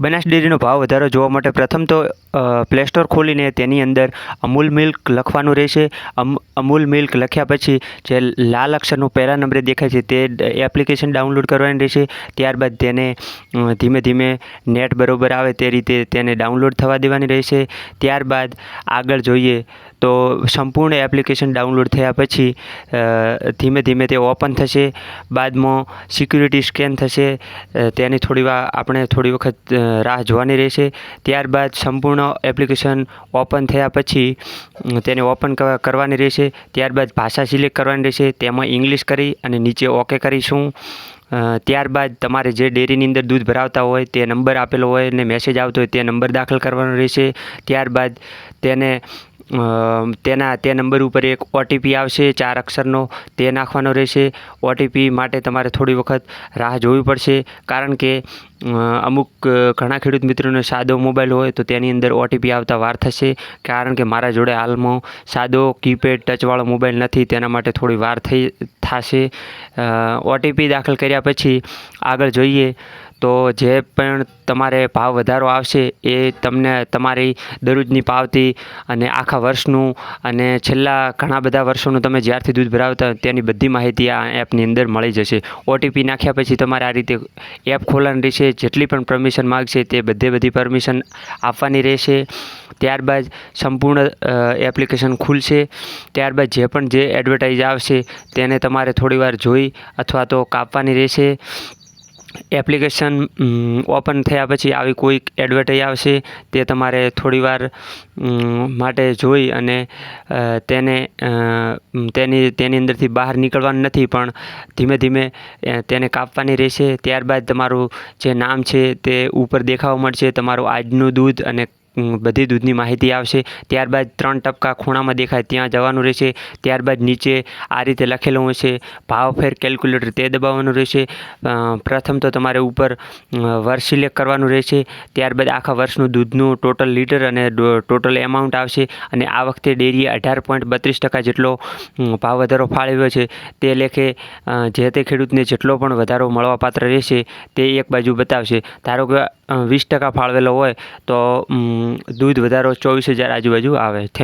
બનાસ ડેરીનો ભાવ વધારો જોવા માટે પ્રથમ તો પ્લે સ્ટોર ખોલીને તેની અંદર અમૂલ મિલ્ક લખવાનું રહેશે. અમ, અમૂલ મિલ્ક લખ્યા પછી જે લાલ અક્ષરનું પહેલા નંબરે દેખાય છે તે એપ્લિકેશન ડાઉનલોડ કરવાની રહેશે. ત્યારબાદ તેને ધીમે ધીમે નેટ બરોબર આવે તે રીતે તેને ડાઉનલોડ થવા દેવાની રહેશે. ત્યારબાદ આગળ જોઈએ તો સંપૂર્ણ એપ્લિકેશન ડાઉનલોડ થયા પછી ધીમે ધીમે તે ઓપન થશે. બાદમાં સિક્યુરિટી સ્કેન થશે. તેની થોડી આપણે થોડી વખત રાહ જોવાની રહેશે. ત્યારબાદ સંપૂર્ણ એપ્લિકેશન ઓપન થયા પછી તેને ઓપન કરવાની રહેશે. ત્યારબાદ ભાષા સિલેક્ટ કરવાની રહેશે. તેમાં ઇંગ્લિશ કરી અને નીચે ઓકે કરીશું. ત્યારબાદ તમારે જે ડેરીની અંદર દૂધ ભરાવતા હોય તે નંબર આપેલો હોય અને મેસેજ આવતો હોય તે નંબર દાખલ કરવાનો રહેશે. ત્યારબાદ તેને તેના, તે નંબર ઉપર એક ઓટીપી આવશે, ચાર અક્ષરનો, તે નાખવાનો રહેશે. ઓટીપી માટે તમારે થોડી વખત રાહ જોવી પડશે, કારણ કે અમુક ઘણા ખેડૂત મિત્રોને સાદો મોબાઈલ હોય તો તેની અંદર ઓટીપી આવતા વાર થશે, કારણ કે મારા જોડે હાલમાં સાદો કીપેડ ટચવાળો મોબાઈલ નથી, તેના માટે થોડી વાર થઈ, થશે. ઓટીપી દાખલ કર્યા પછી આગળ જોઈએ તો જે પણ તમારે ભાવ વધારો આવશે એ તમને તમારી દરરોજની પાવતી અને આખા વર્ષનું અને છેલ્લા ઘણા બધા વર્ષોનું તમે જ્યારથી દૂધ ભરાવતા તેની બધી માહિતી આ એપની અંદર મળી જશે. ઓટીપી નાખ્યા પછી તમારે આ રીતે એપ ખોલવાની રહેશે. જેટલી પણ પરમિશન માગશે તે બધે બધી પરમિશન આપવાની રહેશે. ત્યારબાદ સંપૂર્ણ એપ્લિકેશન ખુલશે. ત્યારબાદ જે પણ જે એડવર્ટાઇઝ આવશે તેને તમારે થોડીવાર જોઈ અથવા તો કાપવાની રહેશે. એપ્લિકેશન ઓપન થયા પછી આવી કોઈક એડવર્ટાઇઝ આવશે, તે તમારે થોડીવાર માટે જોઈ અને તેને તેની તેની અંદરથી બહાર નીકળવાનું નથી, પણ ધીમે ધીમે તેને કાપવાની રહેશે. ત્યારબાદ તમારું જે નામ છે તે ઉપર દેખાવા મળશે. તમારું આજનું દૂધ અને બધી દૂધની માહિતી આવશે. ત્યારબાદ ત્રણ ટપકા ખૂણામાં દેખાય, ત્યાં જવાનું રહેશે. ત્યારબાદ નીચે આ રીતે લખેલું હશે. ભાવ ફેર કેલ્ક્યુલેટર તે દબાવવાનું રહેશે. પ્રથમ તો તમારે ઉપર વર્ષ સિલેક્ટ કરવાનું રહેશે. ત્યારબાદ આખા વર્ષનું દૂધનું ટોટલ લીટર અને ટોટલ એમાઉન્ટ આવશે. અને આ વખતે ડેરીએ અઢાર પોઈન્ટ બત્રીસ ટકા જેટલો ભાવ વધારો ફાળવ્યો છે. તે લેખે જે તે ખેડૂતને જેટલો પણ વધારો મળવાપાત્ર રહેશે, તે એક બાજુ બતાવશે. ધારો કે વીસ ટકા ફાળવેલો હોય, તો દૂધ વધારો ચોવીસ હજાર આજુબાજુ આવે.